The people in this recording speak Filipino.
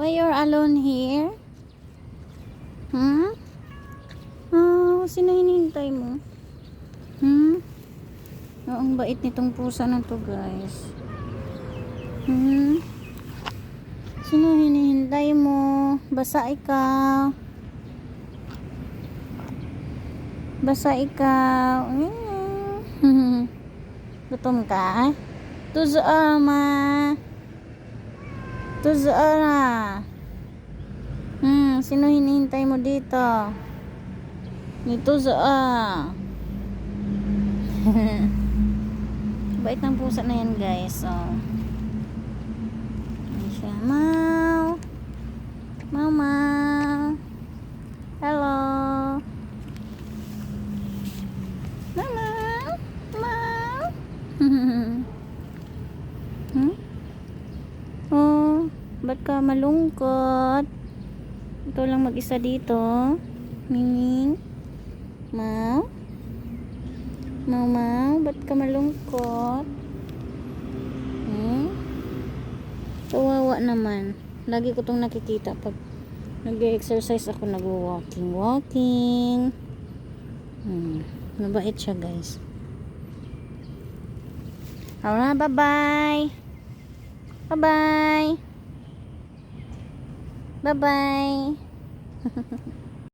Why you're alone here? Hmm? Oh, sino hinihintay mo? Hmm? Oh, ang bait nitong pusa na to, guys. Hmm? Sino hinihintay mo? Basa ikaw. Basa ikaw. Mm. Gutom ka? Tuzo ma. Tuzo na. Hmm, sino hinihintay mo dito? Ni Tuzo ah. Bait ng pusa na yan, guys. Oh. Ayan siya. Mau. Mau, mau. Hello. Mama. Mau. hmm? Oh, ba't ka malungkot? Ikaw lang mag-isa dito. Miming. Mau. Mau, mau. Ba't ka malungkot? Hmm? Kawawa naman. Lagi ko tong nakikita pag nag-exercise ako nag-walking. Walking. Hmm. Mabait siya guys. Alright, bye-bye. Bye-bye. Bye-bye.